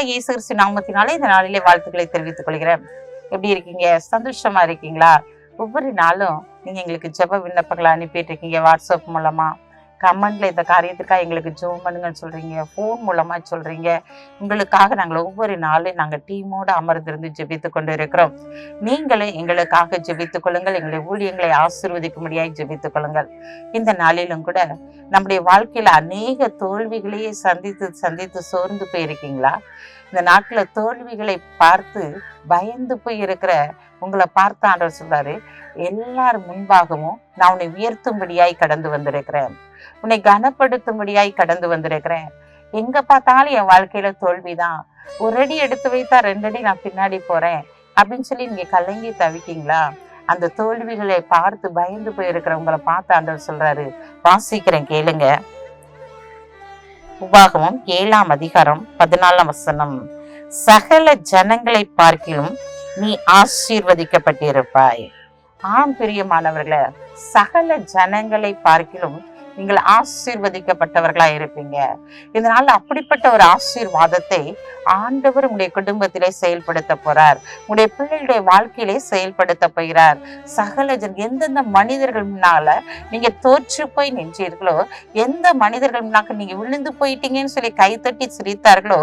இயேசு கிறிஸ்து நாமத்தினாலே இந்த நாளிலே வாழ்த்துக்களை தெரிவித்துக் கொள்கிறேன். எப்படி இருக்கீங்க? சந்தோஷமா இருக்கீங்களா? ஒவ்வொரு நாளும் நீங்க எங்களுக்கு ஜெப விண்ணப்பங்களை அனுப்பிட்டு இருக்கீங்க. வாட்ஸ்அப் மூலமா. கமெண்ட்ல இந்த காரியத்துக்காக எங்களுக்கு ஜெபம் பண்ணுங்கன்னு சொல்றீங்க ஃபோன் மூலமா சொல்றீங்க. உங்களுக்காக நாங்கள் ஒவ்வொரு நாளும் நாங்கள் டீமோட அமர்ந்திருந்து ஜெபித்து கொண்டு இருக்கிறோம். நீங்களும் எங்களுக்காக ஜெபித்துக் கொள்ளுங்கள் எங்களுடைய ஊழியங்களை ஆசீர்வதிக்கும்படியாய் ஜெபித்துக் கொள்ளுங்கள். இந்த நாளிலும் கூட நம்முடைய வாழ்க்கையில அநேக தோல்விகளையே சந்தித்து சந்தித்து சோர்ந்து போயிருக்கீங்களா? இந்த நாட்டுல தோல்விகளை பார்த்து பயந்து போய் இருக்கிற உங்களை பார்த்து ஆண்டவர் சொல்றாரு எல்லார் முன்பாகவும் நான் உன்னை உயர்த்தும்படியாய் கடந்து வந்திருக்கிறேன். உன்னை கனப்படுத்தும்படியாய் கடந்து வந்திருக்கிறேன். எங்க பார்த்தாலும் என் வாழ்க்கையில தோல்விதான். ஒரு அடி எடுத்து வைத்தா ரெண்டு அடி நான் பின்னாடி போறேன். அப்படின்னு சொல்லி நீங்க கலங்கி தவிக்கீங்களா? அந்த தோல்விகளை பார்த்து பயந்து போயிருக்கிறவங்களை பார்த்து ஆண்டவர் சொல்றாரு. வாசிக்கிறேன் கேளுங்க. உபாகமும் ஏழாம் அதிகாரம் பதினாலாம் வசனம். சகல ஜனங்களை பார்க்கிலும் நீ ஆசீர்வதிக்கப்பட்டிருப்பாய். ஆம் பிரியமானவர்களே சகல ஜனங்களை பார்க்கிலும் நீங்கள் ஆசீர்வதிக்கப்பட்டவர்களா இருப்பீங்க. இதனால அப்படிப்பட்ட ஒரு ஆசீர்வாதத்தை ஆண்டவர் உங்களுடைய குடும்பத்திலே செயல்படுத்த போறார். உங்களுடைய பிள்ளைகளுடைய வாழ்க்கையிலே செயல்படுத்த போகிறார். சகல ஜன் எந்தெந்த மனிதர்கள் முன்னால நீங்க தோற்று போய் நின்றீர்களோ எந்த மனிதர்கள் முன்னாக்க நீங்க விழுந்து போயிட்டீங்கன்னு சொல்லி கைத்தட்டி சிரித்தார்களோ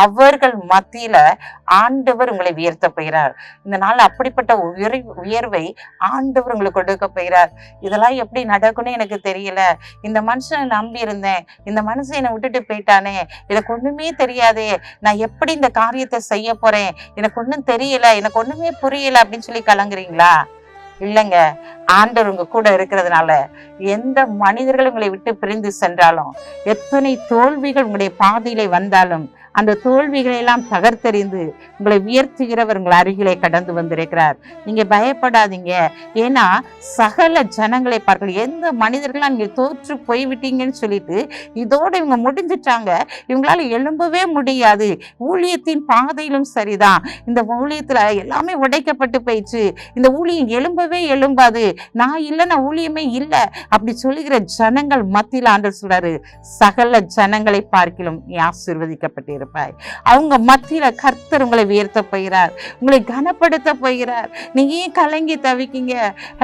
அவர்கள் மத்தியில ஆண்டவர் உங்களை உயர்த்த போகிறார். இந்த நாள் அப்படிப்பட்ட உயர் உயர்வை ஆண்டவர் உங்களுக்கு கொடுக்க போகிறார். இதெல்லாம் எப்படி நடக்கும்னு எனக்கு தெரியல. இந்த மனுஷனை நம்பி இருந்தேன். இந்த மனுஷன் என்னை விட்டுட்டு போயிட்டானே. எனக்கு ஒண்ணுமே தெரியாதே. நான் எப்படி இந்த காரியத்தை செய்ய போறேன்? எனக்கு ஒண்ணும் தெரியல. எனக்கு ஒண்ணுமே புரியல அப்படின்னு சொல்லி கலங்குறீங்களா? இல்லைங்க. ஆண்டவர் உங்க கூட இருக்கிறதுனால எந்த மனிதர்கள் உங்களை விட்டு பிரிந்து சென்றாலும் எத்தனை தோல்விகள் உங்களுடைய பாதையிலே வந்தாலும் அந்த தோல்விகளை எல்லாம் உங்களை உயர்த்துகிறவர் உங்கள் அருகிலே கடந்து வந்திருக்கிறார். நீங்க பயப்படாதீங்க. ஏன்னா சகல ஜனங்களை பார்க்கல. எந்த மனிதர்களாம் நீங்க தோற்று போய்விட்டீங்கன்னு சொல்லிட்டு இதோட இவங்க முடிஞ்சிட்டாங்க. இவங்களால எழும்பவே முடியாது. ஊழியத்தின் பாதையிலும் சரிதான். இந்த ஊழியத்துல எல்லாமே உடைக்கப்பட்டு போயிடுச்சு. இந்த ஊழியம் எழும்பவே எழும்பாது. நான் இல்லைன்னா ஊழியமே இல்லை. அப்படி சொல்லுகிற ஜனங்கள் மத்தியில் ஆண்டவர் சொல்றாரு சகல ஜனங்களை பார்க்கிலும் நீ ஆசீர்வதிக்கப்பட்டிருப்பாய். அவங்க மத்தியில கர்த்தர் உங்களை உயர்த்த போகிறார் உங்களை கனப்படுத்த போகிறார். நீங்க ஏன் கலங்கி தவிக்கீங்க?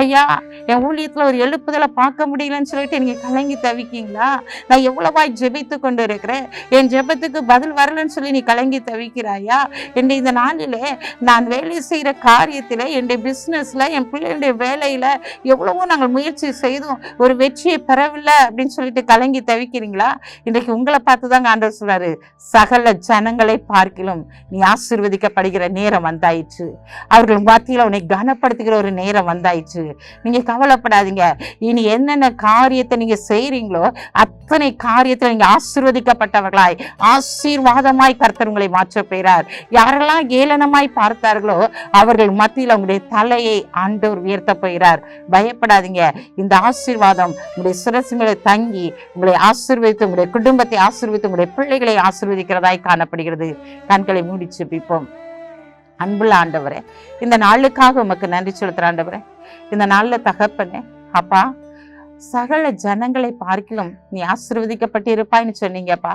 ஐயா என் ஊழியத்துல ஒரு எழுப்புதலை பார்க்க முடியலன்னு சொல்லிட்டு நீங்க கலங்கி தவிக்கீங்களா? நான் எவ்வளவாய் ஜெபித்து கொண்டு இருக்கிறேன் என் ஜெபத்துக்கு பதில் வரலன்னு சொல்லி நீ கலங்கி தவிக்கிறாயா? என் இந்த நாளிலே நான் வேலை செய்கிற காரியத்தில் என்னுடைய பிஸ்னஸில் என் பிள்ளையுடைய வேலையில் எவ்வளவோ நாங்கள் முயற்சி செய்தோம் ஒரு வெற்றியை பெறவில்லை அப்படின்னு சொல்லிட்டு கலங்கி தவிக்கிறீங்களா? இன்றைக்கு உங்களை பார்த்து தாங்க ஆண்டவர் சொல்றாரு சகல ஜனங்களை பார்க்கிலும் நீ ஆசீர்வதிக்கப்படுகிற நேரம் வந்தாயிற்று. அவர்கள் மத்தியில் உன்னை கனப்படுத்துகிற ஒரு நேரம் வந்தாயிற்று. நீங்க கவலைப்படாதீங்க. இனி என்னென்ன காரியத்தை நீங்க செய்கிறீங்களோ அத்தனை காரியத்தில் நீங்க ஆசீர்வதிக்கப்பட்டவர்களாய் ஆசீர்வாதமாய் கர்த்தர் உங்களை மாற்ற பெறார். யாரெல்லாம் ஏளனமாய் பார்த்தார்களோ அவர்கள் மத்தியில் அவங்களுடைய தலையை ஆண்டவர் உயர்த்த போகிறார். பயப்படாதீங்க. இந்த ஆசீர்வாதம் உங்களுடைய சிரசு மேலே தங்கி உங்களை ஆசீர்வதித்து உங்களுடைய குடும்பத்தை ஆசீர்வதித்து உங்களுடைய பிள்ளைகளை ஆசீர்வதிக்கிறதாய் காணப்படுகிறது. கண்களை மூடி செபிப்போம் அன்புள்ள ஆண்டவரே இந்த நாளுக்காக உமக்கு நன்றி செலுத்துற ஆண்டவரே இந்த நாளில் தகப்பனே அப்பா சகல ஜனங்களை பார்க்கிலும் நீ ஆசீர்வதிக்கப்பட்டிருப்பாய்ன்னு சொன்னீங்கப்பா.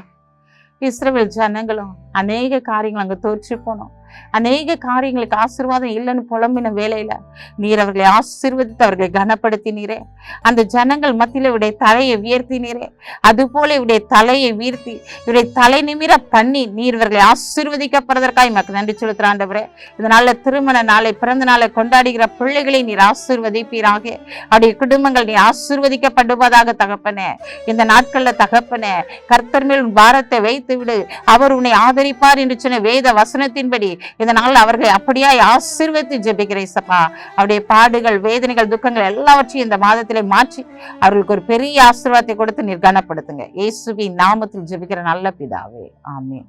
இஸ்ரேல் ஜனங்களும் அநேக காரியங்கள் அங்கே தோற்று போனோம். அநேக காரியங்களுக்கு ஆசீர்வாதம் இல்லைன்னு புலம்பின வேலையில நீர் அவர்களை ஆசீர்வதித்து அவர்களை கனப்படுத்தினீரே. அந்த ஜனங்கள் மத்தியில் இவருடைய தலையை உயர்த்தினீரே. அதுபோல இவருடைய தலையை வீழ்த்தி இவருடைய தலை நிமிர பண்ணி நீர் இவர்களை ஆசீர்வதிக்கப்படுறதற்காக எமக்கு நன்றி செலுத்துறாண்டவரே இதனால திருமண நாளை பிறந்த நாளை கொண்டாடுகிற பிள்ளைகளை நீர் ஆசீர்வதிப்பீராக. அவருடைய குடும்பங்கள் நீ ஆசீர்வதிக்கப்படுவதாக தகப்பனே. இந்த நாட்கள்ல தகப்பனே கர்த்தர் மேல் உன் பாரத்தை வைத்து விடு அவர் உன்னை ஆதரிப்பார் என்று சொன்ன வேத வசனத்தின்படி இதனால் அவர்களை அப்படியா ஆசீர்வதித்து ஜெபிக்கிறேன் சப்பா அவருடைய பாடுகள் வேதனைகள் துக்கங்கள் எல்லாவற்றையும் இந்த மாதத்திலே மாற்றி அவர்களுக்கு ஒரு பெரிய ஆசீர்வாதத்தை கொடுத்து நிர்காணப்படுத்துங்க. இயேசுவின் நாமத்தில் ஜெபிக்கிற நல்ல பிதாவே. ஆமீன்.